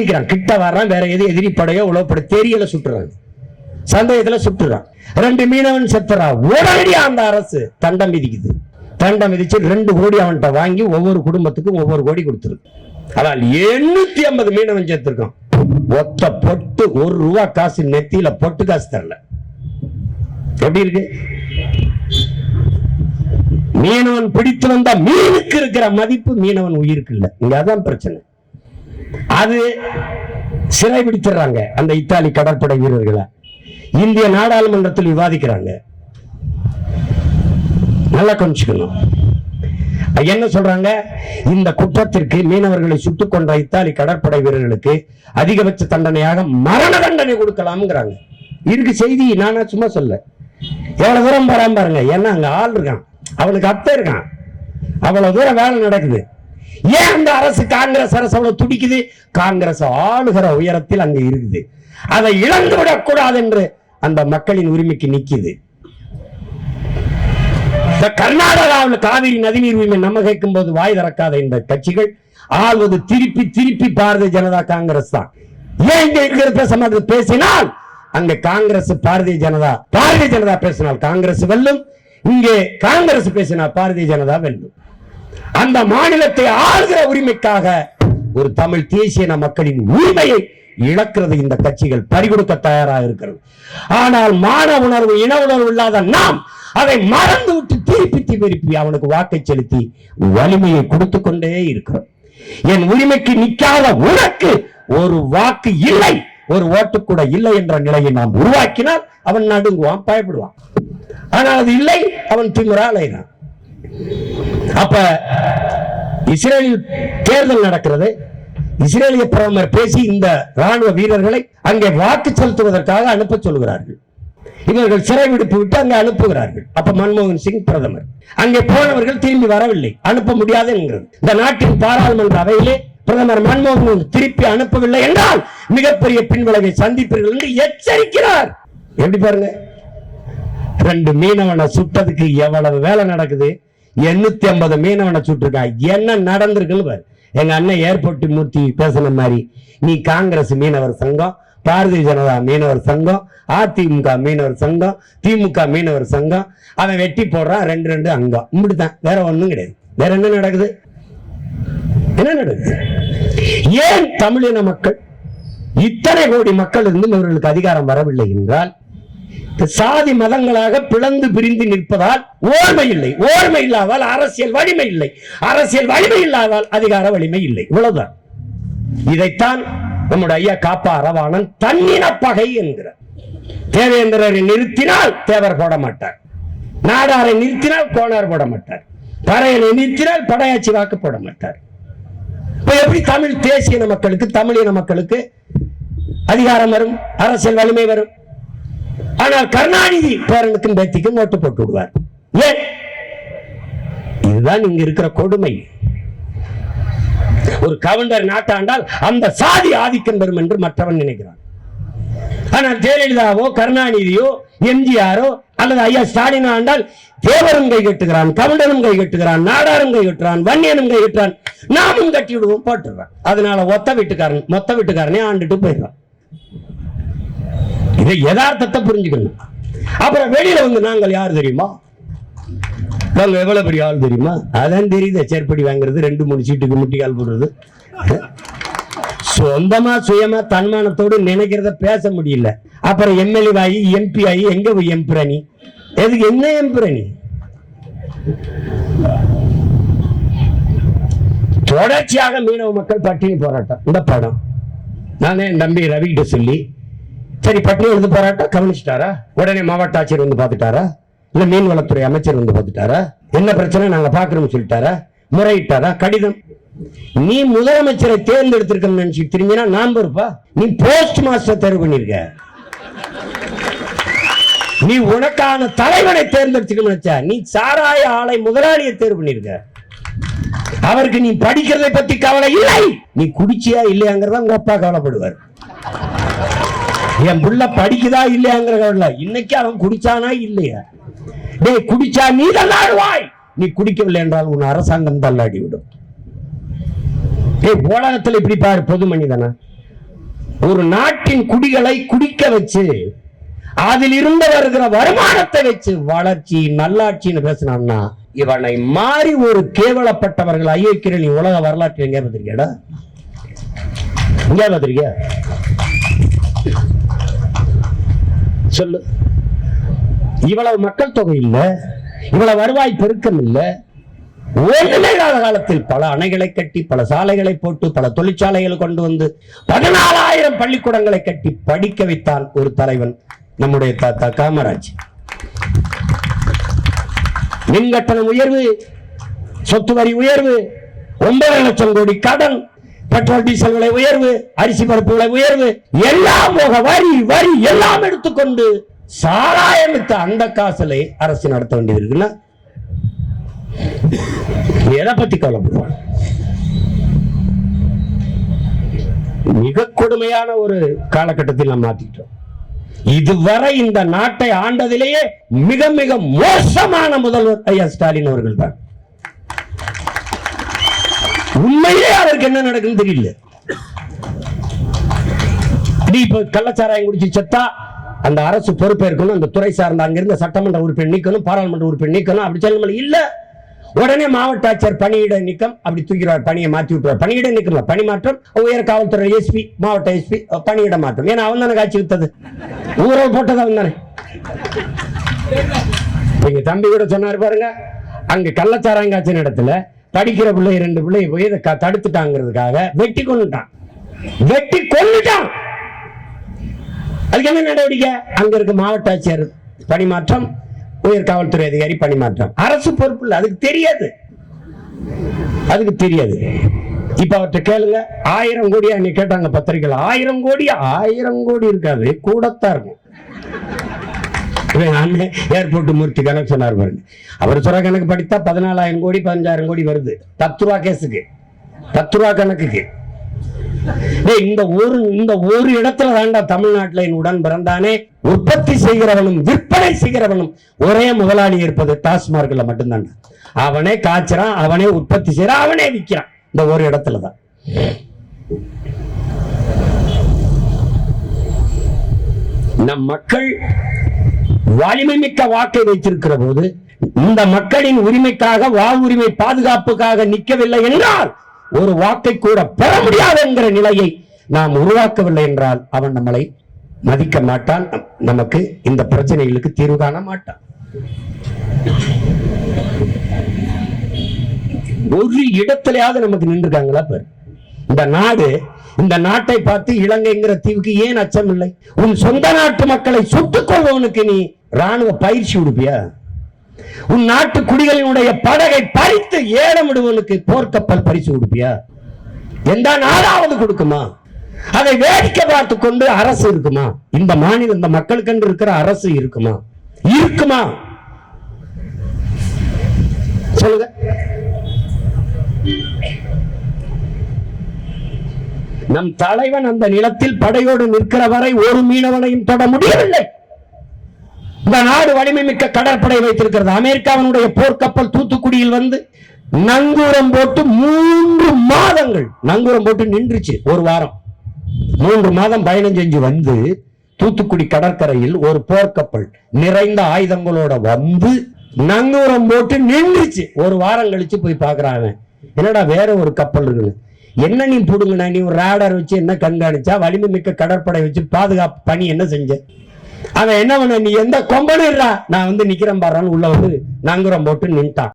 அடிக்கிறான் கிட்ட வர்றான் வேற எது எதிரி படையோ உழவுப்பட தெரியல சுட்டுறான். சந்தேகத்துல சுட்டுறான். ரெண்டு மீனவன் செத்துறான் உடனடியா அந்த அரசு தண்டம் விதிக்குது தண்டம் விதிச்சு ரெண்டு கோடி அவன்கிட்ட வாங்கி ஒவ்வொரு குடும்பத்துக்கும் ஒவ்வொரு கோடி கொடுத்துருக்கு. ஆனால் எண்ணூத்தி ஐம்பது மீனவன் சேர்த்திருக்கான் ஒத்த பொட்டு ஒரு ரூபா காசு நெத்தியில பொட்டு காசு தரல. எப்படி இருக்கு? மீனவன் பிடித்து வந்த மீனுக்கு இருக்கிற மதிப்பு மீனவன் உயிருக்கு இல்லை இங்க அதான் பிரச்சனை. அது சிறை பிடிச்சிடுறாங்க அந்த இத்தாலி கடற்படை வீரர்களை. இந்திய நாடாளுமன்றத்தில் விவாதிக்கிறாங்க. நல்லா கொஞ்சிக்கணும் என்ன சொல்றாங்க? இந்த குற்றத்திற்கு மீனவர்களை சுட்டுக் கொண்ட இத்தாலி கடற்படை வீரர்களுக்கு அதிகபட்ச தண்டனையாக மரண தண்டனை கொடுக்கலாம்ங்கிறாங்க. இருக்கு செய்தி நானா சும்மா சொல்ல. எவ்வளவு தூரம் போறான் பாருங்க. ஏன்னா அங்க ஆள் இருக்கான். அவனுக்கு அத்தை இருக்கான். அவ்வளவு தூரம் வேலை நடக்குது. ஏன் அந்த அரசு காங்கிரஸ் அரசு அவ்வளவு துடிக்குது? காங்கிரஸ் ஆளுகிற உயரத்தில் அங்க இருக்குது. அதை இழந்து விடக்கூடாது என்று அந்த மக்களின் உரிமைக்கு நிக்குது இந்த கர்நாடகாவில் காவிரி நதிநீர் உரிமை நம்ம கேட்கும் போது வாய் திறக்காத இந்த கட்சிகள் ஆள்வது திருப்பி திருப்பி பாரதிய ஜனதா காங்கிரஸ் தான். ஏன் இங்க இருக்கிற பேச பேசினால் அங்க காங்கிரஸ் பாரதிய ஜனதா பாரதிய ஜனதா பேசினால் காங்கிரஸ் வெல்லும். இங்கே காங்கிரஸ் பேசினால் பாரதிய ஜனதா வெல்லும். அந்த மாநிலத்தை ஆளுகிற உரிமைக்காக ஒரு தமிழ் தேசிய மக்களின் உரிமையை இழக்கிறது இந்த கட்சிகள். பறிகொடுக்க தயாராக இருக்கிறது. ஆனால் மான உணர்வு இன உணர்வு இல்லாத நாம் அதை மறந்து விட்டு திருப்பி திருப்பி அவனுக்கு வாக்கை செலுத்தி வலிமையை கொடுத்து கொண்டே இருக்கிறோம். என் உரிமைக்கு நிற்காத உனக்கு ஒரு வாக்கு இல்லை ஒரு ஓட்டு கூட இல்லை என்ற நிலையை நாம் உருவாக்கினால் அவன் நடுங்குவான் பயப்படுவான். ஆனால் அது இல்லை அவன் திமுறா அலைகிறான் அப்ப இஸ்ரேலில் தேர்தல் நடக்கிறது. இஸ்ரேலிய பிரதமர் பேசி இந்த ராணுவ வீரர்களை அங்கே வாக்கு செலுத்துவதற்காக அனுப்ப சொல்கிறார்கள் இவர்கள் சிறை விடுப்பு விட்டு அங்கே அனுப்புகிறார்கள். அப்ப மன்மோகன் சிங் பிரதமர். அங்கே போனவர்கள் திரும்பி வரவில்லை. அனுப்ப முடியாது என்கிறது. இந்த நாட்டின் பாராளுமன்ற அவையிலே பிரதமர் மன்மோகன் திருப்பி அனுப்பவில்லை என்றால் மிகப்பெரிய பின்விளைவை சந்திப்பீர்கள் என்று எச்சரிக்கிறார். எப்படி பாருங்க? ரெண்டு மீனவனை சுட்டதுக்கு எவ்வளவு வேலை நடக்குது? எண்ணூத்தி ஐம்பது மீனவனை சுட்டுருக்கா. என்ன நடந்திருக்குன்னு பாரு. எங்க அண்ணன் ஏர்போர்ட் மூர்த்தி பேசின மாதிரி நீ காங்கிரஸ் மீனவர் சங்கம் பாரதிய ஜனதா மீனவர் சங்கம் அதிமுக மீனவர் சங்கம் திமுக மீனவர் சங்கம் அவன் வெட்டி போடுறான் ரெண்டு ரெண்டு அங்கம். இப்படித்தான். வேற ஒண்ணும் கிடையாது. வேற என்ன நடக்குது? என்ன நடக்குது? ஏன் தமிழின மக்கள் இத்தனை கோடி மக்கள் இருந்தும் இவர்களுக்கு அதிகாரம் வரவில்லை என்றால் சாதி மதங்களாக பிளந்து பிரிந்து நிற்பதால் ஓர்மை இல்லை. ஓர்மை இல்லாதால் அரசியல் வலிமை இல்லை. அரசியல் வலிமை இல்லாதால் அதிகார வலிமை இல்லை. இவ்வளவுதான். இதைத்தான் நம்முடைய ஐயா காப்பா அரவாணன் தன்னின பகை என்கிறார். தேவேந்திரரை நிறுத்தினால் தேவர் போட மாட்டார். நாடாரை நிறுத்தினால் கோணார் போட மாட்டார். பறையனை நிறுத்தினால் படையாச்சி வாக்கு போட மாட்டார். இப்ப எப்படி தமிழ் தேசிய மக்களுக்கு தமிழின மக்களுக்கு அதிகாரம் வரும் அரசியல் வலிமை வரும்? ஆனால் கருணாநிதி பேரனுக்கும் பேத்திக்கும் ஓட்டு போட்டு விடுவார். ஏன்? இதுதான் இங்க இருக்கிற கொடுமை. ஒரு கவுண்டர் நாட்டாண்டால் அந்த சாதி ஆதிக்கம் பெறும் என்று மற்றவன் நினைக்கிறான். ஆனால் ஜெயலலிதாவோ கருணாநிதியோ எம்ஜிஆரோ அல்லது ஐயா ஸ்டாலின் ஆண்டால் தேவரும் கை கட்டுகிறான் கவுண்டரும் கை கட்டுகிறான் நாடாரும் கை கட்டுறான் வன்னியனும் கை கட்டுறான் நாமும் கட்டி விடுவோம் போட்டுறான் அதனால ஒத்த வீட்டுக்காரன் மொத்த வீட்டுக்காரனே ஆண்டுட்டு போயிடுறான். இதை யதார்த்தத்தை புரிஞ்சுக்கணும். அப்புறம் வெளியில வந்து நாங்கள் யார் தெரியுமா? நாங்க எவ்வளவு பெரிய ஆள் தெரியுமா? அதான் தெரியுது செருப்படி வாங்குறது ரெண்டு மூணு சீட்டுக்கு முட்டிக்கால் போடுறது. சொந்தமா சுயமா தன்மானத்தோடு நினைக்கிறத பேச முடியல. அப்புறம் எம்எல்ஏ ஆகி எம்பி ஆகி எங்க போய் எம்பிரணி எதுக்கு என்ன எம்பிரணி தொடர்ச்சியாக மீனவ மக்கள் பட்டினி போராட்டம். இந்த படம். நானே என் ரவிகிட்ட சொல்லி சரி பட்டினி எழுந்து போராட்டம் கவனிச்சிட்டாரா? உடனே மாவட்ட ஆட்சியர் வந்து பார்த்துட்டாரா? இல்ல மீன்வளத்துறை அமைச்சர் வந்து பார்த்துட்டாரா? என்ன பிரச்சனை? நாங்க பாக்குறோம்னு சொல்லிட்டாரா? முறையிட்டாரா? கடிதம். நீ முதலமைச்சரை தேர்ந்தெடுத்திருக்கணும்னு நினைச்சு திரும்பினா நான் இருப்பா நீ போஸ்ட் மாஸ்டர் தேர்வு பண்ணிருக்க. நீ உனக்கான தலைவனை தேர்ந்தெடுத்துக்கணும்னு நினைச்சா நீ சாராய ஆலை முதலாளியை தேர்வு பண்ணிருக்க. அவருக்கு நீ படிக்கிறதை பத்தி கவலை இல்லை. நீ குடிச்சியா இல்லையாங்கிறத உங்க அப்பா கவலைப்படுவார். என் புள்ள படிக்குதா இல்லையாங்கிற இன்னைக்கு அவன் குடிச்சானா இல்லையா? டேய் குடிச்சா நீ தள்ளாடுவாய் நீ குடிக்கவில்லை என்றால் உன் அரசாங்கம் தள்ளாடி விடும். டேய் உலகத்துல இப்படி பாரு பொது மனிதனா. ஒரு நாட்டின் குடிகளை குடிக்க வச்சு அதில் இருந்து வருகிற வருமானத்தை வச்சு வளர்ச்சி நல்லாட்சின்னு பேசினான்னா இவனை மாறி ஒரு கேவலப்பட்டவர்கள் ஐயோக்கியர் நீ உலக வரலாற்று எங்கே பார்த்திருக்கேடா எங்க பார்த்திருக்க சொல்லு. இவ்வளவு மக்கள் தொகை இல்லை இவ்வளவு வருவாய் பெருக்கம் இல்லை. ஒன்றுமே கால காலத்தில் பல அணைகளை கட்டி பல சாலைகளை போட்டு பல தொழிற்சாலைகளை கொண்டு வந்து பதினாலாயிரம் பள்ளிக்கூடங்களை கட்டி படிக்க வைத்தான் ஒரு தலைவன் நம்முடைய தாத்தா காமராஜ். மின் கட்டணம் உயர்வு சொத்து வரி உயர்வு ஒன்பது லட்சம் கோடி கடன் பெட்ரோல் டீசல் விலை உயர்வு அரிசி பருப்பு விலை உயர்வு எல்லாம் போக வரி வரி எல்லாம் எடுத்துக்கொண்டு சாராயமித்த அந்த காசுல அரசு நடத்த வேண்டியது இருக்குல்ல எதை பத்தி கவலைப்படுவான் மிக கொடுமையான ஒரு காலகட்டத்தில் நாம் மாத்திட்டோம் இதுவரை இந்த நாட்டை ஆண்டதிலேயே மிக மிக மோசமான முதல்வர் ஐயா ஸ்டாலின் அவர்கள் தான். உண்மையிலே அவருக்கு என்ன நடக்குதுன்னு தெரியல. நீ இப்ப கள்ளச்சாராயம் குடிச்சு செத்தா அந்த அரசு பொறுப்பேற்கணும் அந்த துறை சார்ந்த அங்கிருந்த சட்டமன்ற உறுப்பினர் நீக்கணும் பாராளுமன்ற உறுப்பினர் நீக்கணும் அப்படி சொல்ல இல்ல. உடனே மாவட்ட ஆட்சியர் பணியிட நீக்கம் அப்படி தூக்கிறார் பணியை மாற்றி விட்டுறார் பணியிட நீக்கம் பணி மாற்றம் உயர் காவல்துறை எஸ்பி மாவட்ட எஸ்பி பணியிட மாற்றம். ஏன்னா அவன் தானே காட்சி வித்தது ஊரல் போட்டது அவன் தானே எங்க தம்பி கூட சொன்னாரு பாருங்க அங்க கள்ளச்சாராயம் காய்ச்சின இடத்துல படிக்கிற பிள்ளை ரெண்டு பிள்ளை போய் இதை க- தடுத்துட்டாங்கிறதுக்காக வெட்டி கொண்டுட்டான் வெட்டி கொண்டுட்டான் அதுக்கு என்ன நடவடிக்கை? அங்க இருக்க மாவட்ட ஆட்சியர் பணிமாற்றம் உயர் காவல்துறை அதிகாரி பணிமாற்றம். அரசு பொறுப்பு இல்லை அதுக்கு தெரியாது. அதுக்கு தெரியாது. இப்ப அவர்கிட்ட கேளுங்க. ஆயிரம் கோடியா? நீ கேட்டாங்க பத்திரிக்கையில் ஆயிரம் கோடி ஆயிரம் கோடி இருக்காது. கூடத்தான் இருக்கும். அண்ணன் ஏர்போர்ட் மூர்த்தி கணக்கு சொன்னார் பாருங்க. அவர் சொல்ற கணக்கு படித்தா பதினாலாயிரம் கோடி பதினஞ்சாயிரம் கோடி வருது. பத்து ரூபா கேஸுக்கு. பத்து ரூபா கணக்குக்கு. இந்த ஒரு இந்த ஒரு இடத்துல தாண்டா தமிழ்நாட்டில் என் உடன் பிறந்தானே. உற்பத்தி செய்கிறவனும் விற்பனை செய்கிறவனும் ஒரே முதலாளி இருப்பது டாஸ்மார்க்ல மட்டும்தான் அவனே காய்ச்சறான் அவனே உற்பத்தி செய்யறான் அவனே விற்கிறான். இந்த ஒரு இடத்துல தான். நம் மக்கள் வலிமை மிக்க வாக்கை வைத்திருக்கிற போது இந்த மக்களின் உரிமைக்காக வாழ்வுரிமை பாதுகாப்புக்காக நிற்கவில்லை என்றால் ஒரு வாக்கை கூட பெற முடியாது என்கிற நிலையை நாம் உருவாக்கவில்லை என்றால் அவன் நம்மளை மதிக்க மாட்டான். நமக்கு இந்த பிரச்சனைகளுக்கு தீர்வு காண மாட்டான். ஒரு இடத்திலேயாவது நமக்கு நின்றுருக்காங்களா பாரு. இந்த நாடு இந்த நாட்டை பார்த்து இலங்கைங்கிற தீவுக்கு ஏன் அச்சம் இல்லை உன் சொந்த நாட்டு மக்களை சுட்டுக் கொள்வனுக்கு நீ ராணுவ பயிற்சி கொடுப்பியா உன் நாட்டு குடிகளினுடைய படகை பறித்து ஏலமிடுவனுக்கு போர்க்கப்பல் பரிசு கொடுப்பியா எந்த நாளாவது கொடுக்குமா? அதை வேடிக்கை பார்த்து கொண்டு அரசு இருக்குமா? இந்த மாநில இந்த மக்களுக்கென்று இருக்கிற அரசு இருக்குமா? இருக்குமா? சொல்லுங்க. நம் தலைவன் அந்த நிலத்தில் படையோடு நிற்கிற வரை ஒரு மீனவனையும் தொட முடியவில்லை. இந்த நாடு வலிமை மிக்க கடற்படை வைத்திருக்கிறது. அமெரிக்காவினுடைய போர்க்கப்பல் தூத்துக்குடியில் வந்து நங்கூரம் போட்டு மூன்று மாதங்கள் நங்கூரம் போட்டு நின்றுச்சு ஒரு வாரம். மூன்று மாதம் பயணம் செஞ்சு வந்து தூத்துக்குடி கடற்கரையில் ஒரு போர்க்கப்பல் நிறைந்த ஆயுதங்களோட வந்து நங்கூரம் போட்டு நின்றுச்சு. ஒரு வாரம் கழிச்சு போய் பாக்குறாங்க என்னடா வேற ஒரு கப்பல் இருக்குது? என்ன நீ புடுங்கண்ணா நீ ஒரு ரேடார் வச்சு என்ன கண்காணிச்சா? வலிமை மிக்க கடற்படை வச்சு பாதுகாப்பு பணி என்ன செஞ்ச? அவன் என்ன பண்ண நீ எந்த கொம்பனுறா நான் வந்து நிக்கிறேன் பாடுறான்னு உள்ள வந்து நங்குரம் போட்டு நின்ட்டான்.